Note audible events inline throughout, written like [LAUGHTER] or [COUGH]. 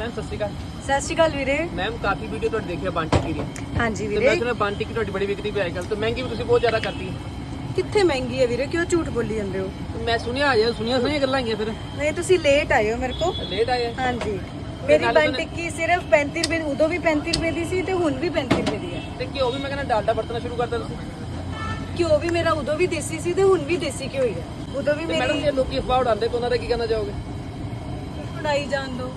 Ma'am ਸਤਿ ਸ਼੍ਰੀ ਅਕਾਲ। ਸਤਿ ਸ਼੍ਰੀ ਅਕਾਲ ਵੀਰੇ। ਮੈਮ ਕਾਫੀ ਵੀਡੀਓ ਤੁਹਾਡੀ ਦੇਖੀ ਆ ਬਾਂਟੀ ਦੀ। ਹਾਂਜੀ ਤੇ ਮੈਂ ਵੀਰੇ। ਸੁਣਿਆ ਬਾਂਟੀ ਕੀ ਤੁਹਾਡੀ ਬੜੀ ਵਿਕਦੀ ਪਈ ਅੱਜਕੱਲ ਤੇ ਮਹਿੰਗੀ ਵੀ ਤੁਸੀਂ ਬਹੁਤ ਜ਼ਿਆਦਾ ਕਰਤੀ। ਕਿੱਥੇ ਮਹਿੰਗੀ ਹੈ ਵੀਰੇ? ਕਿਉਂ ਝੂਠ ਬੋਲੀ ਜਾਂਦੇ ਹੋ? ਤੇ ਮੈਂ ਸੁਣਿਆ ਅਜੇ ਸੁਣੀਆਂ ਸੁਣੀਆਂ ਗੱਲਾਂ ਹੈਗੀਆਂ ਫਿਰ। ਨਹੀਂ ਤੁਸੀਂ ਲੇਟ ਆਏ ਹੋ ਮੇਰੇ ਕੋ ਲੇਟ ਆਏ ਆ। ਹਾਂਜੀ। ਮੇਰੀ ਨਾਲੇ ਬਨ ਤੁਹਾਨੂੰ- ਟਿੱਕੀ ਸਿਰਫ 35 ਰੁਪਏ ਉਦੋਂ ਵੀ 35 ਰੁਪਏ ਦੀ ਸੀ ਤੇ ਹੁਣ ਵੀ 35 ਰੁਪਏ ਦੀ ਹੈ ਤੇ ਘਿਓ ਵੀ ਮੈਂ ਕਹਿੰਦਾ ਡਾਲਡਾ ਵਰਤਣਾ ਸ਼ੁਰੂ ਕਰਤਾ ਤੁਸੀਂ? ਘਿਓ ਵੀ ਮੇਰਾ ਉਦੋਂ ਵੀ ਦੇਸੀ ਸੀ ਤੇ ਹੁਣ ਵੀ ਦੇਸੀ ਘਿਓ ਹੀ ਹੈ ਉਦੋਂ ਵੀ ਤੇ ਮੈਡਮ ਮੇਰੀ ਜੇ ਲੋਕੀ ਅਫਵਾਹ ਉਡਾਉਂਦੇ ਤਾਂ ਉਹਨਾਂ ਦਾ ਕੀ ਕਹਿਣਾ ਚਾਹੋਗੇ? ਉਡਾਈ ਜਾਣ ਦੋ।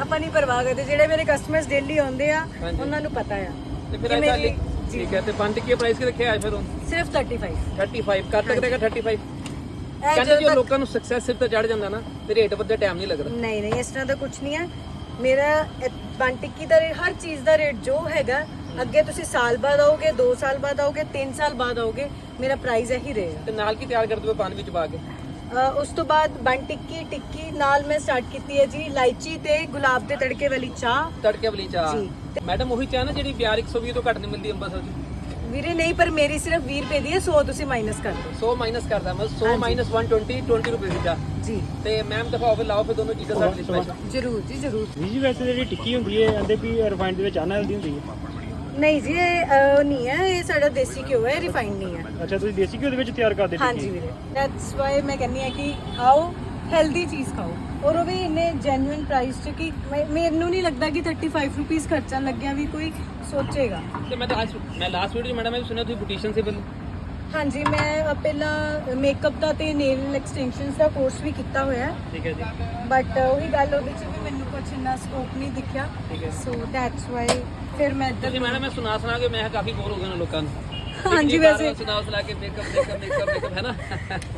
ਆਪਾਂ ਨਹੀਂ ਪਰਵਾਹ ਕਰਦੇ ਜਿਹੜੇ ਮੇਰੇ ਕਸਟਮਰਸ ਡੇਲੀ ਆਉਂਦੇ ਆ ਹਾਂਜੀ। ਉਹਨਾਂ ਨੂੰ ਪਤਾ ਆ ਤੇ ਫਿਰ ਕਿ ਐਸਾ ਮੇਰੀ- ਠੀਕ ਹੈ ਤੇ ਬਾਂਟੀ ਕੀ ਪ੍ਰਾਈਸ ਕੀ ਰੱਖਿਆ ਹੈ ਫਿਰ ਹੁਣ? ਸਿਰਫ 35 35 ਕਦ ਤੱਕ ਰਹੇਗਾ 35 ਇਹ ਕਹਿੰਦੇ ਜਦੋਂ ਜੇ ਤੱਕ ਲੋਕਾਂ ਨੂੰ ਸਕਸੈਸ ਸਿਰ ਤੇ ਚੜ ਜਾਂਦਾ ਨਾ ਤੇ ਰੇਟ ਵੱਧੇ ਟਾਈਮ ਨਹੀਂ ਲੱਗਦਾ। ਨਹੀਂ ਨਹੀਂ ਇਸ ਤਰ੍ਹਾਂ ਦਾ ਕੁਝ ਨਹੀਂ ਹੈ। ਮੇਰਾ ਬਨ ਟਿੱਕੀ ਦਾ ਹਰ ਚੀਜ਼ ਦਾ ਰੇਟ ਜੋ ਹੈਗਾ ਅੱਗੇ ਤੁਸੀਂ ਸਾਲ ਬਾਅਦ ਆਓਗੇ 2 ਸਾਲ ਬਾਅਦ ਆਓਗੇ 3 ਸਾਲ ਬਾਅਦ ਆਓਗੇ ਮੇਰਾ ਪ੍ਰਾਈਸ ਇਹੀ ਰਹੇਗਾ ਤੇ ਨਾਲ ਕੀ ਤਿਆਰ ਕਰਦੇ ਹੋ ਪਾਨ ਵਿੱਚ ਪਾ ਕੇ? ਉਸ ਤੋਂ ਬਾਅਦ ਬਨ ਟਿੱਕੀ ਟਿੱਕੀ ਨਾਲ ਮੈਂ ਸਟਾਰਟ ਕੀਤੀ ਹੈ ਜੀ ਇਲਾਇਚੀ ਤੇ ਗੁਲਾਬ ਦੇ ਤੜਕੇ ਵਾਲੀ ਚਾਹ। ਤੜਕੇ ਵਾਲੀ ਚਾਹ। ਜੀ। ਮੈਡਮ ਉਹੀ ਚਾਹ ਨਾ ਜਿਹੜੀ ਬਿਆਰ 120 ਤੋਂ ਘੱਟ ਨਹੀਂ ਮਿਲਦੀ ਅੰਬਰਸਰ 'ਚ। ਵੀਰੇ ਨਹੀਂ ਪਰ ਮੇਰੀ ਸਿਰਫ 20 ਰੁਪਏ ਦੀ ਹੈ 100 ਤੁਸੀਂ ਮਾਈਨਸ ਕਰ ਦਿਓ। 100 ਮਾਈਨਸ ਕਰਦਾ ਮੈਂ 100 ਮਾਈਨਸ 120 20 ਰੁਪਏ ਦੀ ਚਾਹ। ਜੀ। ਤੇ ਮੈਮ ਦਿਖਾਓ ਫਿਰ ਲਾਓ ਫਿਰ ਦੋਨੋਂ ਚੀਜ਼ਾਂ ਸਾਡੇ ਲਈ ਸਪੈਸ਼ਲ ਜ਼ਰੂਰ ਜੀ ਜ਼ਰੂਰ। ਵੀ ਜੀ ਵੈਸੇ ਜਿਹੜੀ ਟਿੱਕੀ ਹੁੰਦੀ ਹੈ ਕਹਿੰਦੇ ਵੀ ਰਿਫਾਈਨਡ ਦੇ ਵਿੱਚ ਅਨਹੈਲਦੀ ਹੁੰਦੀ ਹੈ। ਨਹੀਂ ਜੀ ਇਹ ਅ, ਨਹੀਂ ਹੈ ਇਹ ਸਾਡਾ ਦੇਸੀ ਘਿਓ ਹੈ ਰਿਫਾਈਨਡ ਨਹੀਂ ਹੈ। ਅੱਛਾ ਤੁਸੀਂ ਦੇਸੀ ਘਿਓ ਦੇ ਵਿੱਚ ਤਿਆਰ ਕਰਦੇ ਹਾਂਜੀ ਵੀਰੇ ਦੈਟਸ ਵਾਈ ਮੈਂ ਕਹਿੰਨੀ ਆ ਕਿ ਆਓ ਹੈਲਦੀ ਚੀਜ਼ ਖਾਓ। ਔਰ ਉਹ ਵੀ ਇੰਨੇ ਜੈਨੂਇਨ ਪ੍ਰਾਈਸ 'ਚ ਕਿ ਮੈਂ- ਮੈਨੂੰ ਨਹੀਂ ਲੱਗਦਾ ਕਿ 35 ਰੁਪੀਸ ਖਰਚਾ ਲੱਗਿਆ ਵੀ ਕੋਈ ਸੋਚੇਗਾ। ਤੇ ਮੈਂ ਤਾਂ ਅੱਜ ਮੈਂ ਲਾਸਟ ਵੀਡੀਓ ਮੈਡਮ ਮੈਂ ਵੀ ਸੁਣਿਆ ਤੁਸੀਂ ਬੁਟੀਸ਼ਨ ਸੀ ਪਹਿਲਾਂ ਹਾਂਜੀ ਮੈਂ ਪਹਿਲਾਂ ਮੇਕਅਪ ਦਾ ਤੇ ਨੇਲ ਐਕਸਟੈਂਸ਼ਨਸ ਦਾ ਕੋਰਸ ਵੀ ਕੀਤਾ ਹੋਇਆ ਠੀਕ ਹੈ ਜੀ। ਬਟ ਉਹੀ ਗੱਲ ਉਹਦੇ 'ਚ ਵੀ ਮੈਨੂੰ ਕੁਝ ਇੰਨਾ ਸਕੋਪ ਨਹੀਂ ਦਿਖਿਆ। ਸੋ ਦੈਟਸ ਵਾਈ ਫਿਰ ਮੈਂ ਇੱਧਰ ਤੁਸੀਂ ਮੈਡਮ ਮੈਂ ਸੁਣਾ ਸੁਣਾ ਕੇ ਮੈਂ ਕਾਫੀ ਬੋਰ ਹੋ ਗਿਆ ਨਾ ਲੋਕਾਂ ਨੂੰ। ਹਾਂਜੀ, ਵੈਸੇ- ਸੁਣਾ ਸੁਣਾ ਕੇ ਮੇਕਅਪ ਮੇਕਅਪ ਮੇਕਅਪ ਮੇਕਅਪ ਹੈ ਨਾ?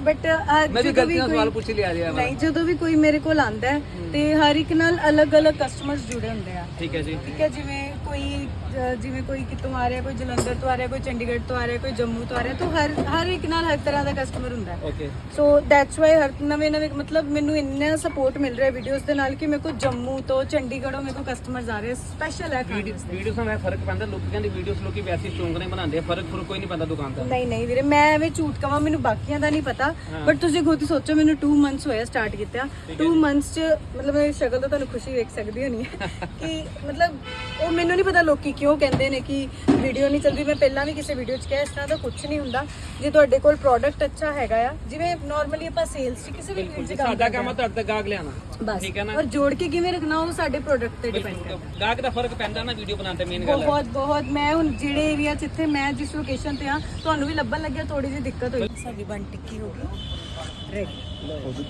ਬਟ ਮੈਂ ਵੀ ਗਲਤੀ ਨਾਲ ਸਵਾਲ ਪੁੱਛ ਲਿਆ ਜੀ ਨਹੀਂ ਜਦੋਂ ਵੀ ਕੋਈ ਮੇਰੇ ਕੋਲ ਆਂਦਾ ਹੈ ਤੇ ਹਰ ਇੱਕ ਨਾਲ ਅਲੱਗ-ਅਲੱਗ ਕਸਟਮਰਸ ਜੁੜੇ ਹੁੰਦੇ ਆ। ਠੀਕ ਹੈ ਜੀ। ਠੀਕ ਹੈ ਜਿਵੇਂ ਕੋਈ ਜਿਵੇਂ ਕੋਈ ਕਿਤੋਂ ਆ ਰਿਹਾ ਕੋਈ ਜਲੰਧਰ ਤੋਂ ਆ ਰਿਹਾ ਕੋਈ ਚੰਡੀਗੜ੍ਹ ਤੋਂ ਆ ਰਿਹਾ ਕੋਈ ਜੰਮੂ ਤੋਂ ਆ ਰਿਹਾ ਤਾਂ ਹਰ ਹਰ ਇੱਕ ਨਾਲ ਹਰ ਤਰ੍ਹਾਂ ਦਾ ਕਸਟਮਰ ਹੁੰਦਾ ਹੈ। ਓਕੇ ਸੋ ਦੈਟਸ ਵਾਈ ਹਰ ਨਵੇਂ ਨਵੇਂ ਮਤਲਬ ਮੈਨੂੰ ਇੰਨਾ ਸਪੋਰਟ ਮਿਲ ਰਿਹਾ ਵੀਡੀਓਜ਼ ਦੇ ਨਾਲ ਕਿ ਮੇਰੇ ਕੋਲ ਜੰਮੂ ਤੋਂ ਚੰਡੀਗੜ੍ਹੋਂ ਮੇਰੇ ਕੋਲ ਕਸਟਮਰਸ ਆ ਰਹੇ ਸਪੈਸ਼ਲ ਹੈ ਵੀਡੀਓਸ ਨਾਲ ਫ਼ਰਕ ਪੈਂਦਾ ਲੋਕੀ ਕਹਿੰਦੇ ਵੀਡੀਓਸ ਲੋਕੀ ਵੈਸੇ ਸਟ੍ਰੋਂਗ ਨਹੀਂ ਬਣਾਉਂਦੇ ਆ, ਫ਼ਰਕ ਫ਼ਰਕ ਕੋਈ ਨਹੀਂ ਪੈਂਦਾ ਦੁਕਾਨ ਦਾ ਨਹੀਂ ਨਹੀਂ ਵੀਰੇ ਮੈਂ ਐਵੇਂ ਝੂਠ ਕਵਾਂ ਮੈਨੂੰ ਬਾਕੀਆਂ ਦਾ ਨਹੀਂ ਪਤਾ ਬਟ ਤੁਸੀਂ ਖੁਦ ਸੋਚੋ ਮੈਨੂੰ 2 ਮੰਥਸ ਹੋਇਆ ਸਟਾਰਟ ਕੀਤਾ। 2 ਮੰਥਸ ਚ ਮਤਲਬ ਮੇਰੀ ਸ਼ਕਲ ਤੋਂ ਤੁਹਾਨੂੰ ਖੁਸ਼ੀ ਵੇਖ ਸਕਦੀ ਹੋਣੀ ਹੈ [LAUGHS] ਕਿ ਮਤਲਬ ਉਹ ਮੈਨੂੰ ਨਹੀਂ ਪਤਾ ਲੋਕੀ ਕਿਉਂ ਕਹਿੰਦੇ ਨੇ ਕਿ ਵੀਡੀਓ ਨਹੀਂ ਚੱਲਦੀ। ਮੈਂ ਪਹਿਲਾਂ ਵੀ ਕਿਸੇ ਵੀਡੀਓ 'ਚ ਕਿਹਾ ਇਸ ਤਰ੍ਹਾਂ ਦਾ ਕੁਝ ਨਹੀਂ ਹੁੰਦਾ। ਜੇ ਤੁਹਾਡੇ ਕੋਲ ਪ੍ਰੋਡਕਟ ਅੱਛਾ ਹੈਗਾ ਆ ਜਿਵੇਂ ਨਾਰਮਲੀ ਆਪਾਂ ਸੇਲਸ 'ਚ ਕਿਸੇ ਵੀ ਫੀਲਡ 'ਚ ਕੰਮ ਸਾਡਾ ਕਰਦੇ ਕੰਮ ਆ ਤੁਹਾਡੇ ਤੱਕ ਗਾਹਕ ਲਿਆਣਾ ਬਸ। ਠੀਕ ਹੈ ਨਾ? ਔਰ ਜੋੜ ਕੇ ਕਿਵੇਂ ਰੱਖਣਾ ਉਹ ਸਾਡੇ ਪ੍ਰੋਡਕਟ ਤੇ ਡਿਪੈਂਡ ਕਰਦਾ। ਗਾਹਕ ਦਾ ਫ਼ਰਕ ਪੈਂਦਾ ਨਾ ਵੀਡੀਓ ਬਣਾਉਣ ਤੇ ਮੇਨ ਗੱਲ ਹੈ ਬਹੁਤ ਬਹੁਤ। ਮੈਂ ਹੁਣ ਜਿਹੜੇ ਏਰੀਆ ਜਿੱਥੇ ਮੈਂ ਜਿਸ ਲੋਕੇਸ਼ਨ ਤੇ ਆ ਤੁਹਾਨੂੰ ਵੀ ਲੱਭਣ ਲੱਗਿਆ ਥੋੜੀ ਜਿਹੀ ਦਿੱਕਤ ਹੋਈ। ਸਾਡੀ ਬਣ ਟਿੱਕੀ ਹੋ ਗਈ। ਰੈਡੀ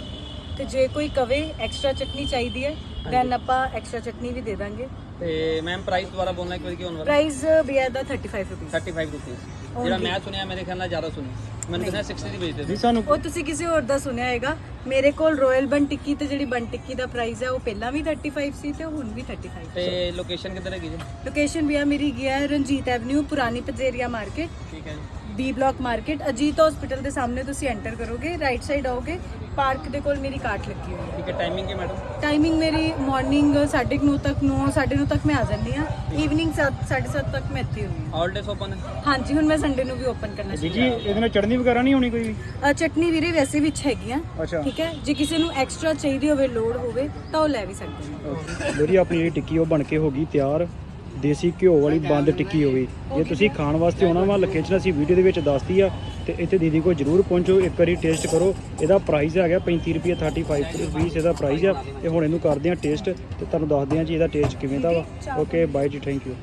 ਤੇ ਜੇ ਕੋਈ ਕਵੇ ਐਕਸਟਰਾ ਚਟਨੀ ਚਾਹੀਦੀ ਹੈ ਦੈਨ ਆਪਾਂ ਐਕਸਟਰਾ ਚਟਨੀ ਵੀ ਦੇ ਦਾਂਗੇ। ਤੇ ਮੈਮ ਪ੍ਰਾਈਸ ਦੁਬਾਰਾ ਬੋਲਣਾ ਇੱਕ ਵਾਰ ਕੀ ਹੋਣ ਵਾਲਾ? ਪ੍ਰਾਈਸ ਬਿਆ ਦਾ 35 ਰੁਪਏ 35 ਰੁਪਏ ਜਿਹੜਾ ਮੈਂ ਸੁਣਿਆ ਮੇਰੇ ਖਿਆਲ ਨਾਲ ਜ਼ਿਆਦਾ ਸੁਣੀ ਮੈਨੂੰ ਕਹਿੰਦਾ 60 ਦੀ ਵੇਚਦੇ ਜੀ ਸਾਨੂੰ ਉਹ ਤੁਸੀਂ ਕਿਸੇ ਹੋਰ ਦਾ ਸੁਣਿਆ ਹੈਗਾ ਮੇਰੇ ਕੋਲ ਰਾਇਲ ਬਨ ਟਿੱਕੀ ਤੇ ਜਿਹੜੀ ਬਨ ਟਿੱਕੀ ਦਾ ਪ੍ਰਾਈਸ ਹੈ ਉਹ ਪਹਿਲਾਂ ਵੀ 35 ਸੀ ਤੇ ਹੁਣ ਵੀ 35 ਤੇ ਲੋਕੇਸ਼ਨ ਕਿੱਧਰ ਹੈਗੀ ਜੀ? ਲੋਕੇਸ਼ਨ ਵੀ ਮੇਰੀ ਗਿਆ ਰਣਜੀਤ ਐਵਨਿਊ ਪੁਰਾਣੀ ਪਜੇਰੀਆ ਮਾਰਕੀਟ ਠੀਕ ਹੈ ਜੀ। B block market Ajit hospital ਦੇ ਸਾਹਮਣੇ ਤੁਸੀਂ ਐਂਟਰ ਕਰੋਗੇ ਰਾਈਟ ਸਾਈਡ ਆਓਗੇ ਪਾਰਕ ਦੇ ਕੋਲ ਮੇਰੀ ਕਾਰਟ ਲੱਗੀ ਹੋਈ ਹੈ। ਠੀਕ ਹੈ ਟਾਈਮਿੰਗ ਕੀ ਮੈਡਮ ਟਾਈਮਿੰਗ ਮੇਰੀ ਮਾਰਨਿੰਗ 9:30 ਤੱਕ 9 9:30 ਤੱਕ ਮੈਂ ਆ ਜਾਂਦੀ ਹਾਂ। ਈਵਨਿੰਗ 7:30 ਤੱਕ ਮੈਂ ਇੱਥੇ ਹੁੰਦੀ ਆਲ ਡੇਸ ਓਪਨ ਹੈ ਹਾਂ ਹਾਂਜੀ ਹੁਣ ਮੈਂ ਸੰਡੇ ਨੂੰ ਵੀ ਓਪਨ ਕਰਨਾ ਜੀ ਚਾਹੀਦਾ ਜੀ ਇਹਦੇ ਨਾਲ ਚਟਨੀ ਵਗੈਰਾ ਨਹੀਂ ਹੋਣੀ ਕੋਈ ਵੀ? ਅ, ਚਟਨੀ ਵੀਰੇ ਵੈਸੇ ਵਿੱਚ ਹੈਗੀਆਂ ਅੱਛਾ। ਠੀਕ ਹੈ ਜੇ ਕਿਸੇ ਨੂੰ ਐਕਸਟਰਾ ਚਾਹੀਦੀ ਹੋਵੇ ਲੋਡ ਹੋਵੇ ਤਾਂ ਉਹ ਲੈ ਵੀ ਸਕਦੇ ਨੇ। ਜਿਹੜੀ ਆਪਣੀ ਜਿਹੜੀ ਟਿੱਕੀ ਉਹ ਬਣ ਕੇ ਹੋ ਗਈ ਤਿਆਰ। ਦੇਸੀ ਘਿਓ ਵਾਲੀ ਬੰਦ ਟਿੱਕੀ ਹੋ ਗਈ ਜੇ ਤੁਸੀਂ ਖਾਣ ਵਾਸਤੇ ਆਉਣਾ ਵਾ ਲੋਕੇਸ਼ਨ ਅਸੀਂ ਵੀਡੀਓ ਦੇ ਵਿੱਚ ਦੱਸਤੀ ਆ ਤੇ ਇੱਥੇ ਦੀਦੀ ਕੋਲ ਜਰੂਰ ਪਹੁੰਚੋ ਇੱਕ ਵਾਰੀ ਟੇਸਟ ਕਰੋ। ਇਹਦਾ ਪ੍ਰਾਈਸ ਹੈਗਾ 35 ਰੁਪਏ 35 ਰੁਪਏ ਇਹਦਾ ਪ੍ਰਾਈਸ ਆ ਤੇ ਹੁਣ ਇਹਨੂੰ ਕਰਦੇ ਆ ਟੇਸਟ ਤੇ ਤੁਹਾਨੂੰ ਦੱਸਦੇ ਆ ਜੀ ਇਹਦਾ ਟੇਸਟ ਕਿਵੇਂ ਦਾ ਵਾ। ਓਕੇ ਬਾਏ ਜੀ ਥੈਂਕ ਯੂ